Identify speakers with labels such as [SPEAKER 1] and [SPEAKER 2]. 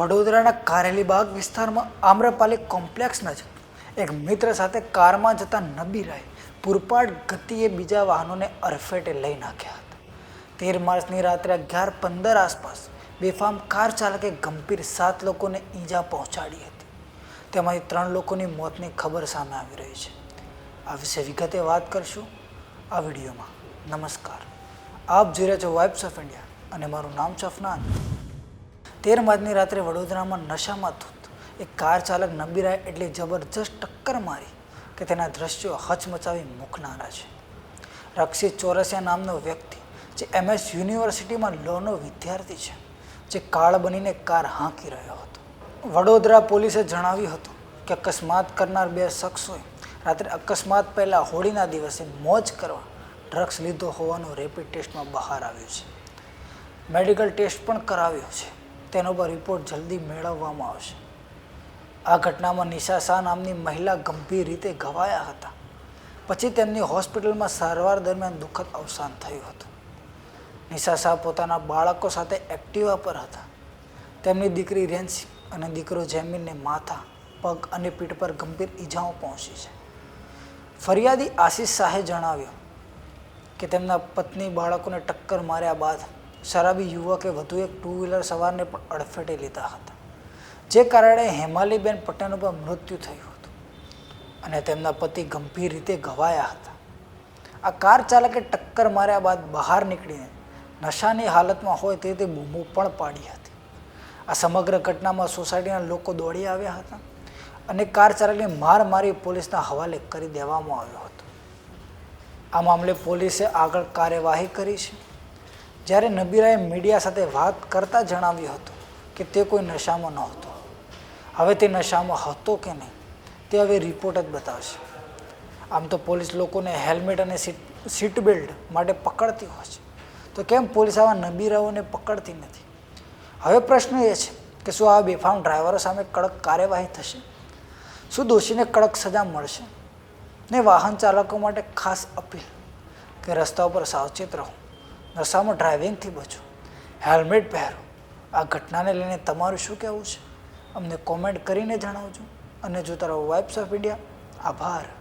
[SPEAKER 1] વડોદરાના કારેલીબાગ વિસ્તારમાં આમ્રપાલી કોમ્પ્લેક્સ નજીક એક મિત્ર સાથે કારમાં જતા નબીરાએ પૂરપાટ ગતિએ બીજા વાહનોને અરફેટે લઈ નાખ્યા હતા. તેર માર્ચની રાત્રે અગિયાર પંદર આસપાસ બેફામ કાર ચાલકે ગંભીર સાત લોકોને ઈજા પહોંચાડી હતી. તેમાંથી ત્રણ લોકોની મોતની ખબર સામે આવી રહી છે. આ વિશે વિગતે વાત કરશું આ વિડીયોમાં. નમસ્કાર. આપ જોઈ રહ્યા છો વાઇબ્સ ઓફ ઇન્ડિયા અને મારું નામ છે અફનાન. તેર માર્ચની રાત્રે વડોદરામાં નશામાં ધૂત. એક કાર ચાલક નબીરાએ એટલી જબરજસ્ત ટક્કર મારી કે તેના દ્રશ્યો હચમચાવી મૂકનારા છે. રક્ષિત ચોરસિયા નામનો વ્યક્તિ જે એમએસ યુનિવર્સિટીમાં લોનો વિદ્યાર્થી છે, જે કાળ બનીને કાર હાંકી રહ્યો હતો. વડોદરા પોલીસે જણાવ્યું હતું કે અકસ્માત કરનાર બે શખ્સોએ રાત્રે અકસ્માત પહેલાં હોળીના દિવસે મોજ કરવા ડ્રગ્સ લીધો હોવાનું રેપિડ ટેસ્ટમાં બહાર આવ્યું છે. મેડિકલ ટેસ્ટ પણ કરાવ્યો છે. તેનો પર રિપોર્ટ જલ્દી મેળવવામાં આવશે. આ ઘટનામાં નિશા શાહ નામની મહિલા ગંભીર રીતે ઘવાયા હતા. પછી તેમની હોસ્પિટલમાં સારવાર દરમિયાન દુઃખદ અવસાન થયું હતું. નિશા શાહ પોતાના બાળકો સાથે એક્ટિવા પર હતા. તેમની દીકરી રેન્સી અને દીકરો જેમિનને માથા, પગ અને પીઠ પર ગંભીર ઈજાઓ પહોંચી છે. ફરિયાદી આશીષ શાહે જણાવ્યું કે તેમના પત્ની બાળકોને ટક્કર માર્યા બાદ શરાબી યુવકે વધુ એક ટુ વ્હીલર સવારને પણ અડફેટે લીધા હતા, જે કારણે હેમાલીબેન પટેલનું પણ મૃત્યુ થયું હતું અને તેમના પતિ ગંભીર રીતે ઘવાયા હતા. આ કાર ચાલકે ટક્કર માર્યા બાદ બહાર નીકળીને નશાની હાલતમાં હોય તે રીતે બૂમો પણ પાડી હતી. આ સમગ્ર ઘટનામાં સોસાયટીના લોકો દોડી આવ્યા હતા અને કાર ચાલકને માર મારી પોલીસના હવાલે કરી દેવામાં આવ્યો હતો. આ મામલે પોલીસે આગળ કાર્યવાહી કરી છે. જ્યારે નબીરાએ મીડિયા સાથે વાત કરતા જણાવ્યું હતું કે તે કોઈ નશામાં નહોતો. હવે તે નશામાં હતો કે નહીં, તે હવે રિપોર્ટ જ બતાવશે. આમ તો પોલીસ લોકોને હેલ્મેટ અને સીટ સીટ બેલ્ટ માટે પકડતી હોય છે. તો કેમ પોલીસ આવા નબીરાઓને પકડતી નથી? હવે પ્રશ્ન એ છે કે શું આવા બેફામ ડ્રાઈવરો સામે કડક કાર્યવાહી થશે? શું દોષીને કડક સજા મળશે? ને વાહન ચાલકો માટે ખાસ અપીલ કે રસ્તા ઉપર સાવચેત રહો. નશામાં ડ્રાઇવિંગથી બચો હેલ્મેટ પહેરો. આ ઘટનાને લઈને તમારું શું કહેવું છે? અમને કોમેન્ટ કરીને જણાવજો. અને જોતા રહો વાઇબ્સ ઓફ ઇન્ડિયા આભાર.